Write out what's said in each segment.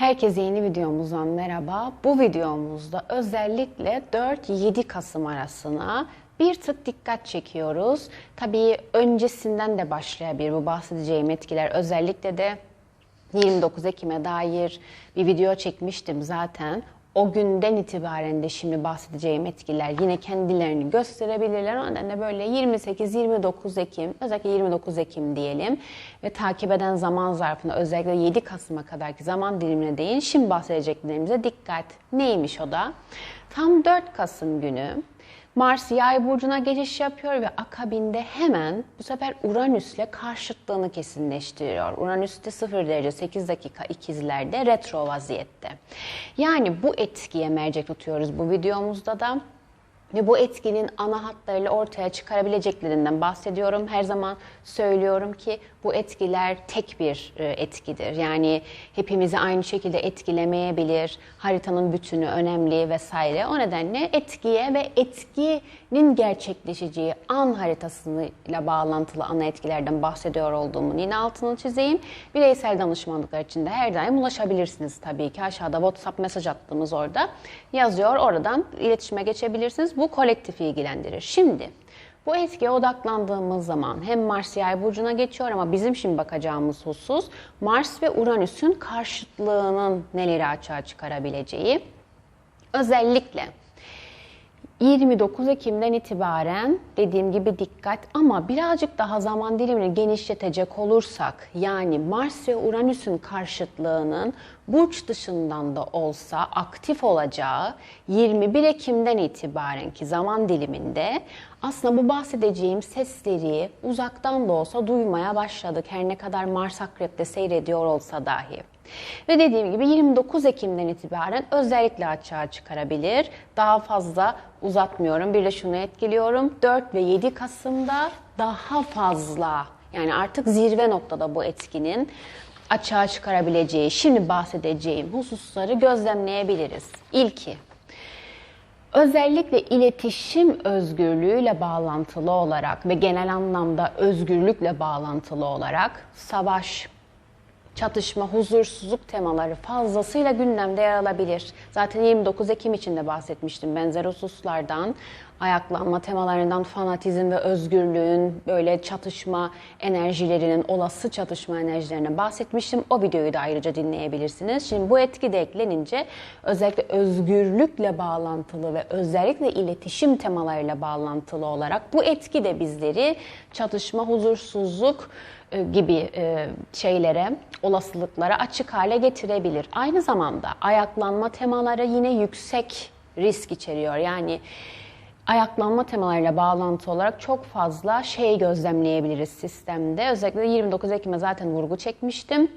Herkese yeni videomuzdan merhaba. Bu videomuzda özellikle 4-7 Kasım arasına bir tık dikkat çekiyoruz. Tabii öncesinden de başlayabilir bu bahsedeceğim etkiler. Özellikle de 29 Ekim'e dair bir video çekmiştim zaten. O günden itibaren de şimdi bahsedeceğim etkiler yine kendilerini gösterebilirler. O nedenle böyle 28-29 Ekim, özellikle 29 Ekim diyelim ve takip eden zaman zarfına özellikle 7 Kasım'a kadarki zaman dilimine değin. Şimdi bahsedeceklerimize dikkat. Neymiş o da? Tam 4 Kasım günü Mars yay burcuna geçiş yapıyor ve akabinde hemen bu sefer Uranüs'le karşıtlığını kesinleştiriyor. Uranüs de 0 derece 8 dakika ikizlerde retro vaziyette. Yani bu etkiye mercek tutuyoruz bu videomuzda da. Ve bu etkinin ana hatlarıyla ortaya çıkarabileceklerinden bahsediyorum. Her zaman söylüyorum ki bu etkiler tek bir e, etkidir. Yani hepimizi aynı şekilde etkilemeyebilir. Haritanın bütünü önemli vesaire. O nedenle etkiye ve etkinin gerçekleşeceği an haritasıyla bağlantılı ana etkilerden bahsediyor olduğumun yine altını çizeyim. Bireysel danışmanlıklar için de her daim ulaşabilirsiniz tabii ki. Aşağıda WhatsApp mesaj attığımız orada yazıyor. Oradan iletişime geçebilirsiniz. Bu kolektifi ilgilendirir. Şimdi bu etkiye odaklandığımız zaman hem Mars yay burcuna geçiyor ama bizim şimdi bakacağımız husus Mars ve Uranüs'ün karşıtlığının neleri açığa çıkarabileceği. Özellikle 29 Ekim'den itibaren dediğim gibi dikkat ama birazcık daha zaman dilimini genişletecek olursak yani Mars ve Uranüs'ün karşıtlığının burç dışından da olsa aktif olacağı 21 Ekim'den itibaren ki zaman diliminde aslında bu bahsedeceğim sesleri uzaktan da olsa duymaya başladık. Her ne kadar Mars Akrep'te seyrediyor olsa dahi. Ve dediğim gibi 29 Ekim'den itibaren özellikle açığa çıkarabilir. Daha fazla uzatmıyorum. Bir de şunu etkiliyorum. 4 ve 7 Kasım'da daha fazla yani artık zirve noktada bu etkinin açığa çıkarabileceği, şimdi bahsedeceğim hususları gözlemleyebiliriz. İlki, özellikle iletişim özgürlüğüyle bağlantılı olarak ve genel anlamda özgürlükle bağlantılı olarak savaş, çatışma, huzursuzluk temaları fazlasıyla gündemde yer alabilir. Zaten 29 Ekim için de bahsetmiştim benzer hususlardan. Ayaklanma temalarından fanatizm ve özgürlüğün böyle çatışma enerjilerinin, olası çatışma enerjilerine bahsetmiştim. O videoyu da ayrıca dinleyebilirsiniz. Şimdi bu etki de eklenince özellikle özgürlükle bağlantılı ve özellikle iletişim temalarıyla bağlantılı olarak bu etki de bizleri çatışma, huzursuzluk, e, gibi e, şeylere, olasılıklara açık hale getirebilir. Aynı zamanda ayaklanma temaları yine yüksek risk içeriyor. Yani ayaklanma temalarıyla bağlantı olarak çok fazla şey gözlemleyebiliriz sistemde. Özellikle 29 Ekim'e zaten vurgu çekmiştim.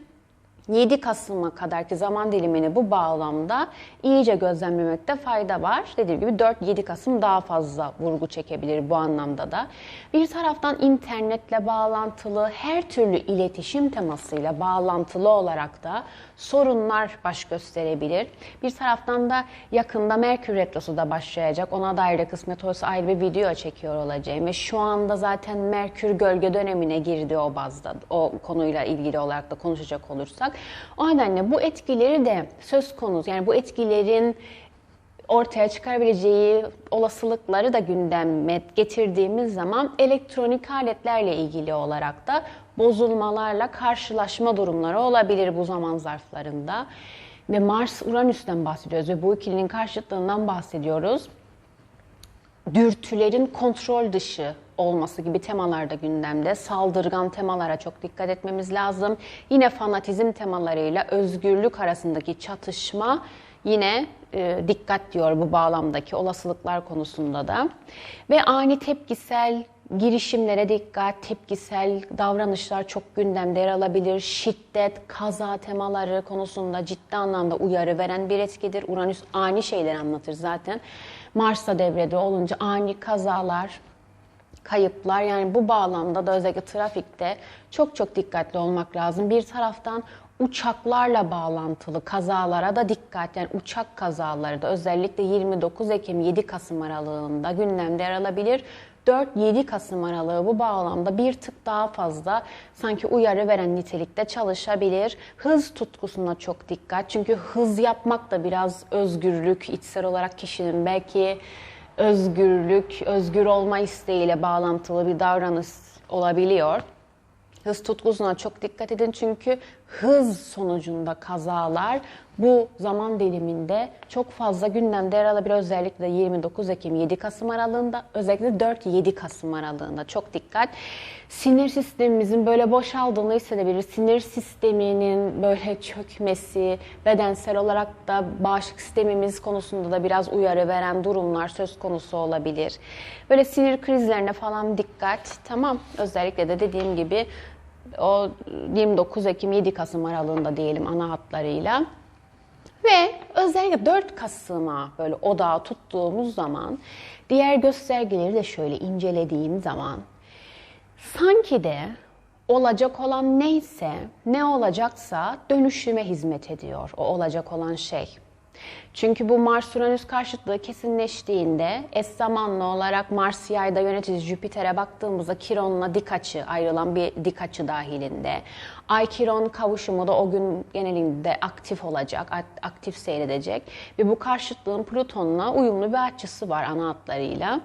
7 Kasım'a kadarki zaman dilimini bu bağlamda iyice gözlemlemekte fayda var. Dediğim gibi 4-7 Kasım daha fazla vurgu çekebilir bu anlamda da. Bir taraftan internetle bağlantılı, her türlü iletişim temasıyla bağlantılı olarak da sorunlar baş gösterebilir. Bir taraftan da yakında Merkür Retrosu da başlayacak. Ona dair de kısmet olsa ayrı bir video çekiyor olacağım. Ve şu anda zaten Merkür gölge dönemine girdi o bazda. O konuyla ilgili olarak da konuşacak olursak. O nedenle bu etkileri de söz konusu. Yani bu etkilerin ortaya çıkarabileceği olasılıkları da gündeme getirdiğimiz zaman elektronik aletlerle ilgili olarak da bozulmalarla karşılaşma durumları olabilir bu zaman zarflarında. Ve Mars Uranüs'ten bahsediyoruz ve bu ikilinin karşıtlığından bahsediyoruz. Dürtülerin kontrol dışı olması gibi temalar da gündemde. Saldırgan temalara çok dikkat etmemiz lazım. Yine fanatizm temalarıyla özgürlük arasındaki çatışma yine e, dikkat diyor bu bağlamdaki olasılıklar konusunda da. Ve ani tepkisel girişimlere dikkat, tepkisel davranışlar çok gündemde yer alabilir. Şiddet, kaza temaları konusunda ciddi anlamda uyarı veren bir etkidir. Uranüs ani şeyler anlatır zaten. Mars'ta devrede olunca ani kazalar, kayıplar yani bu bağlamda da özellikle trafikte çok çok dikkatli olmak lazım. Bir taraftan uçaklarla bağlantılı kazalara da dikkat. Yani uçak kazaları da özellikle 29 Ekim 7 Kasım aralığında gündemde yer alabilir. 4-7 Kasım aralığı bu bağlamda bir tık daha fazla sanki uyarı veren nitelikte çalışabilir. Hız tutkusuna çok dikkat. Çünkü hız yapmak da biraz özgürlük, içsel olarak kişinin belki özgürlük, özgür olma isteğiyle bağlantılı bir davranış olabiliyor. Hız tutkusuna çok dikkat edin çünkü hız sonucunda kazalar bu zaman diliminde çok fazla gündemde yer alabilir. Özellikle 29 Ekim 7 Kasım aralığında özellikle 4-7 Kasım aralığında çok dikkat. Sinir sistemimizin böyle boşaldığını hissedebiliriz. Sinir sisteminin böyle çökmesi, bedensel olarak da bağışıklık sistemimiz konusunda da biraz uyarı veren durumlar söz konusu olabilir. Böyle sinir krizlerine falan dikkat. Tamam özellikle de dediğim gibi o 29 Ekim 7 Kasım aralığında diyelim ana hatlarıyla. Ve özellikle 4 Kasım'a böyle odağı tuttuğumuz zaman diğer göstergeleri de şöyle incelediğim zaman sanki de olacak olan neyse, ne olacaksa dönüşüme hizmet ediyor o olacak olan şey. Çünkü bu Mars-Uranüs karşıtlığı kesinleştiğinde eş zamanlı olarak Mars yayda yönetici Jüpiter'e baktığımızda Kiron'la dik açı ayrılan bir dik açı dahilinde. Ay-Kiron kavuşumu da o gün genelinde aktif olacak, aktif seyredecek. Ve bu karşıtlığın Plüton'la uyumlu bir açısı var ana hatlarıyla.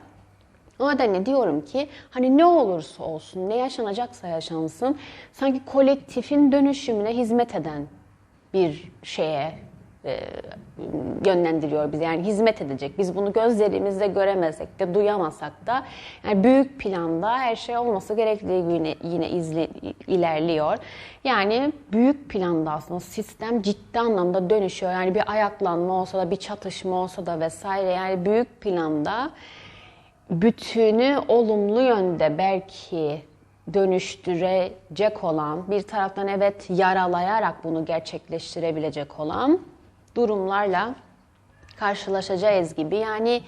O nedenle diyorum ki hani ne olursa olsun, ne yaşanacaksa yaşansın sanki kolektifin dönüşümüne hizmet eden bir şeye e, yönlendiriyor bizi. Yani hizmet edecek. Biz bunu gözlerimizle göremezsek de duyamasak da yani büyük planda her şey olması gerektiği yine, yine izli, ilerliyor. Yani büyük planda aslında sistem ciddi anlamda dönüşüyor. Yani bir ayaklanma olsa da bir çatışma olsa da vesaire yani büyük planda bütünü olumlu yönde belki dönüştürecek olan, bir taraftan evet yaralayarak bunu gerçekleştirebilecek olan durumlarla karşılaşacağız gibi. Yani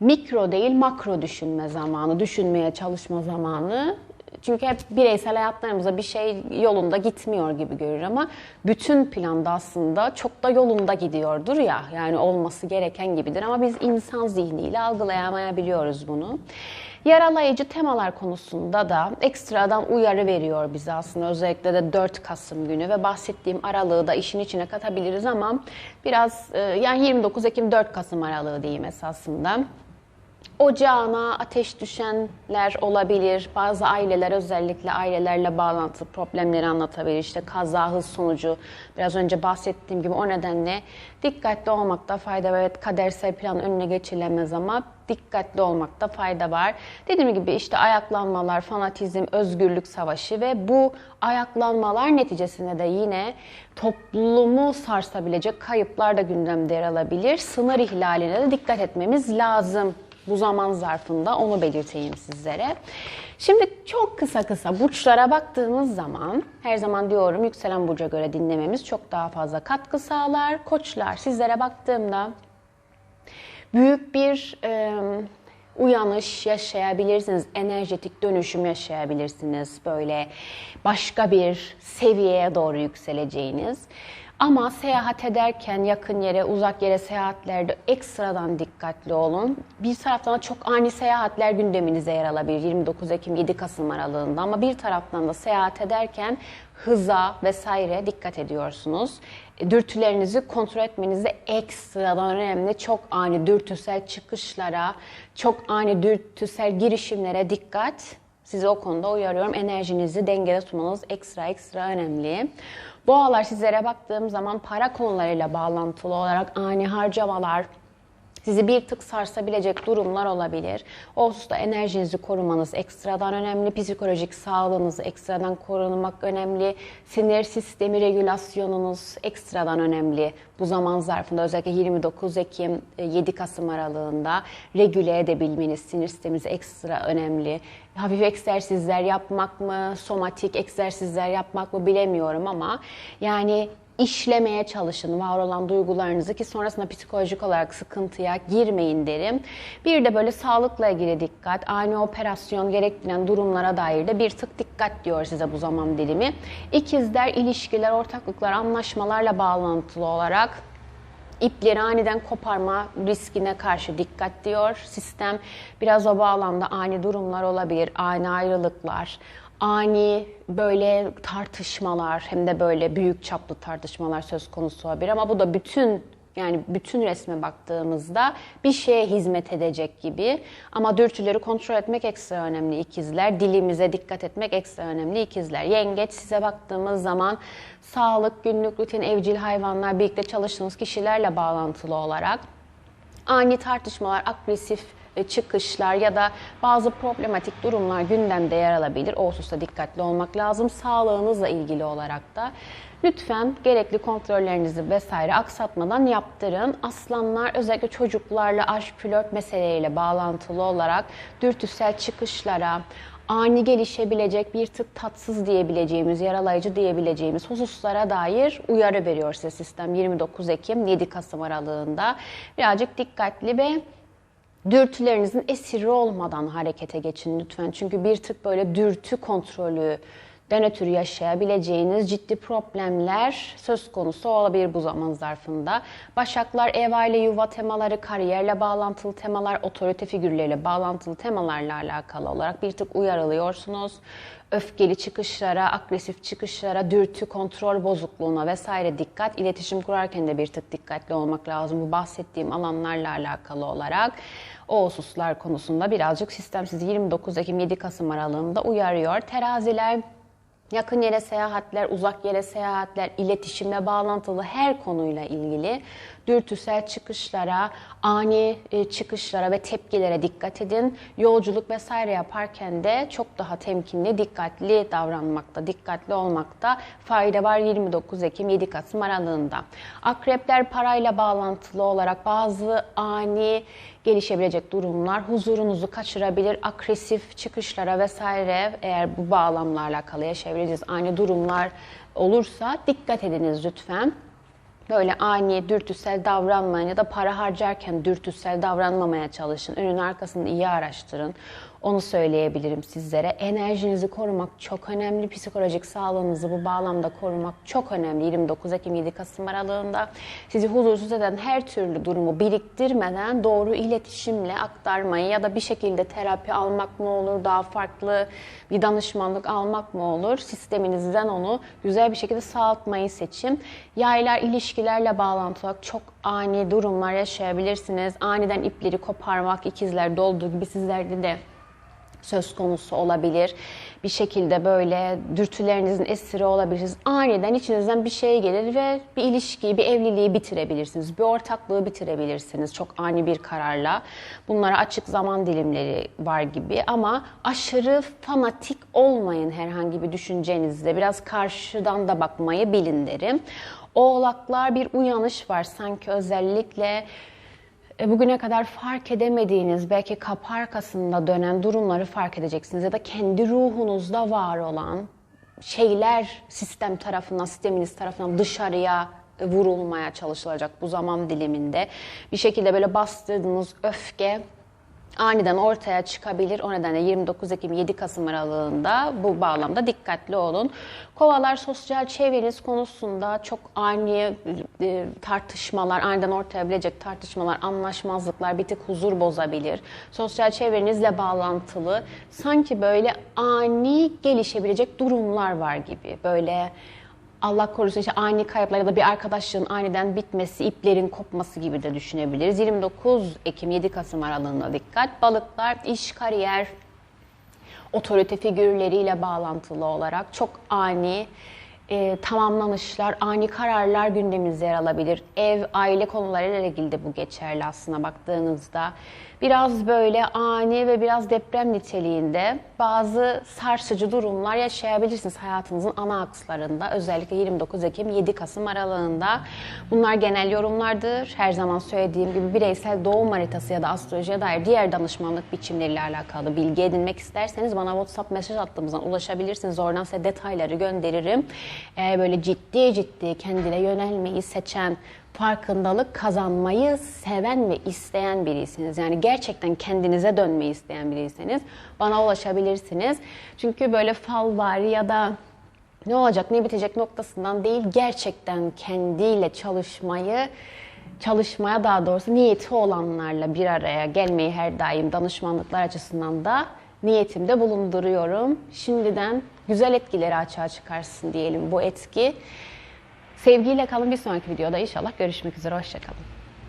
mikro değil makro düşünme zamanı, düşünmeye çalışma zamanı. Çünkü hep bireysel hayatlarımızda bir şey yolunda gitmiyor gibi görür ama bütün planda aslında çok da yolunda gidiyordur ya. Yani olması gereken gibidir ama biz insan zihniyle algılayamayabiliyoruz bunu. Yaralayıcı temalar konusunda da ekstradan uyarı veriyor bize aslında özellikle de 4 Kasım günü ve bahsettiğim aralığı da işin içine katabiliriz ama biraz e, yani 29 Ekim 4 Kasım aralığı diyeyim esasında. Ocağına ateş düşenler olabilir. Bazı aileler özellikle ailelerle bağlantılı problemleri anlatabilir. İşte kaza hız sonucu biraz önce bahsettiğim gibi o nedenle dikkatli olmakta fayda var. Evet kadersel plan önüne geçilemez ama dikkatli olmakta fayda var. Dediğim gibi işte ayaklanmalar, fanatizm, özgürlük savaşı ve bu ayaklanmalar neticesinde de yine toplumu sarsabilecek kayıplar da gündemde yer alabilir. Sınır ihlaline de dikkat etmemiz lazım bu zaman zarfında onu belirteyim sizlere. Şimdi çok kısa kısa burçlara baktığımız zaman her zaman diyorum yükselen burca göre dinlememiz çok daha fazla katkı sağlar. Koçlar sizlere baktığımda büyük bir e, uyanış yaşayabilirsiniz, enerjetik dönüşüm yaşayabilirsiniz. Böyle başka bir seviyeye doğru yükseleceğiniz. Ama seyahat ederken yakın yere, uzak yere seyahatlerde ekstradan dikkatli olun. Bir taraftan da çok ani seyahatler gündeminize yer alabilir 29 Ekim 7 Kasım aralığında ama bir taraftan da seyahat ederken hıza vesaire dikkat ediyorsunuz. E, dürtülerinizi kontrol etmenize ekstradan önemli. Çok ani dürtüsel çıkışlara, çok ani dürtüsel girişimlere dikkat. Sizi o konuda uyarıyorum. Enerjinizi dengede tutmanız ekstra ekstra önemli. Boğalar sizlere baktığım zaman para konularıyla bağlantılı olarak ani harcamalar, sizi bir tık sarsabilecek durumlar olabilir. O hususta enerjinizi korumanız ekstradan önemli. Psikolojik sağlığınızı ekstradan korumak önemli. Sinir sistemi regülasyonunuz ekstradan önemli. Bu zaman zarfında özellikle 29 Ekim 7 Kasım aralığında regüle edebilmeniz sinir sisteminizi ekstra önemli. Hafif egzersizler yapmak mı, somatik egzersizler yapmak mı bilemiyorum ama yani işlemeye çalışın var olan duygularınızı ki sonrasında psikolojik olarak sıkıntıya girmeyin derim. Bir de böyle sağlıkla ilgili dikkat, ani operasyon gerektiren durumlara dair de bir tık dikkat diyor size bu zaman dilimi. İkizler, ilişkiler, ortaklıklar, anlaşmalarla bağlantılı olarak ipleri aniden koparma riskine karşı dikkat diyor sistem. Biraz o bağlamda ani durumlar olabilir, ani ayrılıklar, ani böyle tartışmalar hem de böyle büyük çaplı tartışmalar söz konusu olabilir ama bu da bütün yani bütün resme baktığımızda bir şeye hizmet edecek gibi. Ama dürtüleri kontrol etmek ekstra önemli ikizler. Dilimize dikkat etmek ekstra önemli ikizler. Yengeç size baktığımız zaman sağlık, günlük rutin, evcil hayvanlar, birlikte çalıştığınız kişilerle bağlantılı olarak ani tartışmalar, agresif çıkışlar ya da bazı problematik durumlar gündemde yer alabilir. O hususta dikkatli olmak lazım. Sağlığınızla ilgili olarak da lütfen gerekli kontrollerinizi vesaire aksatmadan yaptırın. Aslanlar özellikle çocuklarla aşk flört meseleleriyle bağlantılı olarak dürtüsel çıkışlara, ani gelişebilecek bir tık tatsız diyebileceğimiz, yaralayıcı diyebileceğimiz hususlara dair uyarı veriyor size sistem 29 Ekim 7 Kasım aralığında. Birazcık dikkatli ve dürtülerinizin esiri olmadan harekete geçin lütfen. Çünkü bir tık böyle dürtü kontrolü den yaşayabileceğiniz ciddi problemler söz konusu olabilir bu zaman zarfında. Başaklar ev aile yuva temaları, kariyerle bağlantılı temalar, otorite figürleriyle bağlantılı temalarla alakalı olarak bir tık uyarılıyorsunuz. Öfkeli çıkışlara, agresif çıkışlara, dürtü, kontrol bozukluğuna vesaire dikkat. İletişim kurarken de bir tık dikkatli olmak lazım bu bahsettiğim alanlarla alakalı olarak. O hususlar konusunda birazcık sistem sizi 29 Ekim 7 Kasım aralığında uyarıyor. Teraziler yakın yere seyahatler, uzak yere seyahatler, iletişimle bağlantılı her konuyla ilgili dürtüsel çıkışlara, ani e, çıkışlara ve tepkilere dikkat edin. Yolculuk vesaire yaparken de çok daha temkinli, dikkatli davranmakta, dikkatli olmakta fayda var 29 Ekim 7 Kasım aralığında. Akrepler parayla bağlantılı olarak bazı ani gelişebilecek durumlar huzurunuzu kaçırabilir. Agresif çıkışlara vesaire eğer bu bağlamla alakalı yaşayabileceğiz ani durumlar olursa dikkat ediniz lütfen böyle ani, dürtüsel davranmayın ya da para harcarken dürtüsel davranmamaya çalışın. Önün arkasını iyi araştırın. Onu söyleyebilirim sizlere. Enerjinizi korumak çok önemli. Psikolojik sağlığınızı bu bağlamda korumak çok önemli. 29 Ekim 7 Kasım aralığında sizi huzursuz eden her türlü durumu biriktirmeden doğru iletişimle aktarmayı ya da bir şekilde terapi almak mı olur, daha farklı bir danışmanlık almak mı olur? Sisteminizden onu güzel bir şekilde sağaltmayı seçin. Yaylar ilişkilerle bağlantılı çok ani durumlar yaşayabilirsiniz. Aniden ipleri koparmak, ikizler dolduğu gibi sizlerde de söz konusu olabilir. Bir şekilde böyle dürtülerinizin esiri olabilirsiniz. Aniden içinizden bir şey gelir ve bir ilişkiyi, bir evliliği bitirebilirsiniz. Bir ortaklığı bitirebilirsiniz çok ani bir kararla. Bunlara açık zaman dilimleri var gibi ama aşırı fanatik olmayın herhangi bir düşüncenizde. Biraz karşıdan da bakmayı bilin derim. Oğlaklar bir uyanış var sanki özellikle bugüne kadar fark edemediğiniz, belki kapı arkasında dönen durumları fark edeceksiniz. Ya da kendi ruhunuzda var olan şeyler sistem tarafından, sisteminiz tarafından dışarıya vurulmaya çalışılacak bu zaman diliminde. Bir şekilde böyle bastırdığınız öfke aniden ortaya çıkabilir. O nedenle 29 Ekim 7 Kasım aralığında bu bağlamda dikkatli olun. Kovalar sosyal çevreniz konusunda çok ani e, tartışmalar, aniden ortaya bilecek tartışmalar, anlaşmazlıklar bir tık huzur bozabilir. Sosyal çevrenizle bağlantılı sanki böyle ani gelişebilecek durumlar var gibi. Böyle Allah korusun işte ani kayıplar ya da bir arkadaşlığın aniden bitmesi, iplerin kopması gibi de düşünebiliriz. 29 Ekim 7 Kasım aralığına dikkat. Balıklar, iş, kariyer, otorite figürleriyle bağlantılı olarak çok ani e, tamamlanışlar, ani kararlar gündemimizde yer alabilir. Ev, aile konularıyla ilgili de bu geçerli aslında baktığınızda biraz böyle ani ve biraz deprem niteliğinde bazı sarsıcı durumlar yaşayabilirsiniz hayatınızın ana akslarında. Özellikle 29 Ekim 7 Kasım aralığında. Bunlar genel yorumlardır. Her zaman söylediğim gibi bireysel doğum haritası ya da astrolojiye dair diğer danışmanlık biçimleriyle alakalı bilgi edinmek isterseniz bana WhatsApp mesaj attığımızdan ulaşabilirsiniz. Oradan size detayları gönderirim. Eğer böyle ciddi ciddi kendine yönelmeyi seçen farkındalık kazanmayı seven ve isteyen biriysiniz. Yani gerçekten kendinize dönmeyi isteyen biriyseniz bana ulaşabilirsiniz. Çünkü böyle fal var ya da ne olacak ne bitecek noktasından değil gerçekten kendiyle çalışmayı çalışmaya daha doğrusu niyeti olanlarla bir araya gelmeyi her daim danışmanlıklar açısından da niyetimde bulunduruyorum. Şimdiden güzel etkileri açığa çıkarsın diyelim bu etki. Sevgiyle kalın bir sonraki videoda inşallah görüşmek üzere. Hoşçakalın.